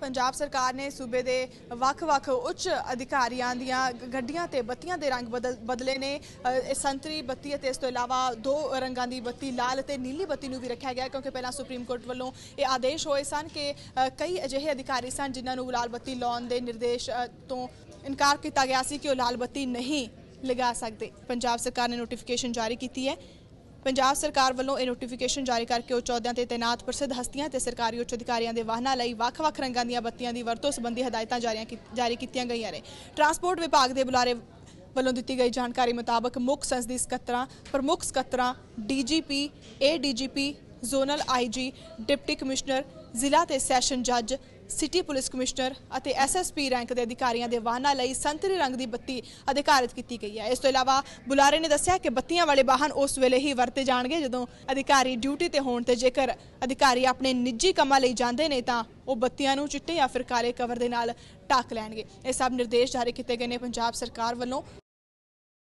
ਪੰਜਾਬ ਸਰਕਾਰ ਨੇ ਸੂਬੇ ਦੇ ਵੱਖ-ਵੱਖ ਉੱਚ ਅਧਿਕਾਰੀਆਂ ਦੀਆਂ ਗੱਡੀਆਂ ਤੇ ਬੱਤੀਆਂ ਦੇ ਰੰਗ ਬਦਲ ਬਦਲੇ ਨੇ। ਇਹ ਸੰਤਰੀ ਬੱਤੀ ਅਤੇ ਇਸ ਤੋਂ ਇਲਾਵਾ ਦੋ ਰੰਗਾਂ ਦੀ ਬੱਤੀ ਲਾਲ ਅਤੇ ਨੀਲੀ ਬੱਤੀ ਨੂੰ ਵੀ ਰੱਖਿਆ ਗਿਆ ਕਿਉਂਕਿ ਪਹਿਲਾਂ ਸੁਪਰੀਮ ਕੋਰਟ ਵੱਲੋਂ ਇਹ ਆਦੇਸ਼ ਹੋਏ ਸਨ ਕਿ ਕਈ ਅਜਿਹੇ ਅਧਿਕਾਰੀ ਸਨ ਜਿਨ੍ਹਾਂ ਨੂੰ ਲਾਲ ਬੱਤੀ ਲਾਉਣ ਦੇ ਨਿਰਦੇਸ਼ ਤੋਂ ਇਨਕਾਰ ਕੀਤਾ ਗਿਆ ਸੀ ਕਿ ਉਹ ਲਾਲ ਬੱਤੀ ਨਹੀਂ ਲਗਾ ਸਕਦੇ। ਪੰਜਾਬ ਸਰਕਾਰ ਨੇ ਨੋਟੀਫਿਕੇਸ਼ਨ ਜਾਰੀ ਕੀਤੀ ਹੈ। ਪੰਜਾਬ ਸਰਕਾਰ ਵੱਲੋਂ ਇਹ ਨੋਟੀਫਿਕੇਸ਼ਨ ਜਾਰੀ ਕਰਕੇ ਉੱਚ ਅਹੁਦਿਆਂ ਤੇ ਤੈਨਾਤ ਪ੍ਰਸਿੱਧ ਹਸਤੀਆਂ ਤੇ ਸਰਕਾਰੀ ਉੱਚ ਅਧਿਕਾਰੀਆਂ ਦੇ ਵਾਹਨਾਂ ਲਈ ਵੱਖ-ਵੱਖ ਰੰਗਾਂ ਦੀਆਂ ਬੱਤੀਆਂ ਦੀ ਵਰਤੋਂ ਸੰਬੰਧੀ ਹਦਾਇਤਾਂ ਜਾਰੀ ਕੀਤੀਆਂ ਗਈਆਂ ਨੇ। ਟਰਾਂਸਪੋਰਟ ਵਿਭਾਗ ਦੇ ਬੁਲਾਰੇ ਵੱਲੋਂ ਦਿੱਤੀ ਗਈ ਜਾਣਕਾਰੀ ਮੁਤਾਬਕ ਮੁੱਖ ਸੰਸਦੀ ਸਕੱਤਰਾਂ, ਪ੍ਰਮੁੱਖ ਸਕੱਤਰਾਂ, DGP, ADGP zonal IG deputy commissioner, ਜ਼ਿਲ੍ਹਾ ਤੇ ਸੈਸ਼ਨ ਜੱਜ, ਸਿਟੀ ਪੁਲਿਸ ਕਮਿਸ਼ਨਰ ਅਤੇ ਐਸਐਸਪੀ ਰੈਂਕ ਦੇ ਅਧਿਕਾਰੀਆਂ ਦੇ ਵਾਹਨਾਂ ਲਈ ਸੰਤਰੀ ਰੰਗ ਦੀ ਬੱਤੀ ਅਧਿਕਾਰਿਤ ਕੀਤੀ ਗਈ ਹੈ। ਇਸ ਤੋਂ ਇਲਾਵਾ ਬੁਲਾਰੇ ਨੇ ਦੱਸਿਆ ਕਿ ਬੱਤੀਆਂ ਵਾਲੇ ਵਾਹਨ ਉਸ ਵੇਲੇ ਹੀ ਵਰਤੇ ਜਾਣਗੇ ਜਦੋਂ ਅਧਿਕਾਰੀ ਡਿਊਟੀ ਤੇ ਹੋਣ ਤੇ ਜੇਕਰ ਅਧਿਕਾਰੀ ਆਪਣੇ ਨਿੱਜੀ ਕੰਮਾਂ ਲਈ ਜਾਂਦੇ ਨੇ ਤਾਂ ਉਹ ਬੱਤੀਆਂ ਨੂੰ ਚਿੱਟੇ ਜਾਂ ਫਿਰ ਕਾਲੇ ਕਵਰ ਦੇ ਨਾਲ ਢੱਕ ਲੈਣਗੇ। ਇਹ ਸਭ ਨਿਰਦੇਸ਼ ਜਾਰੀ ਕੀਤੇ ਗਏ ਨੇ ਪੰਜਾਬ ਸਰਕਾਰ ਵੱਲੋਂ।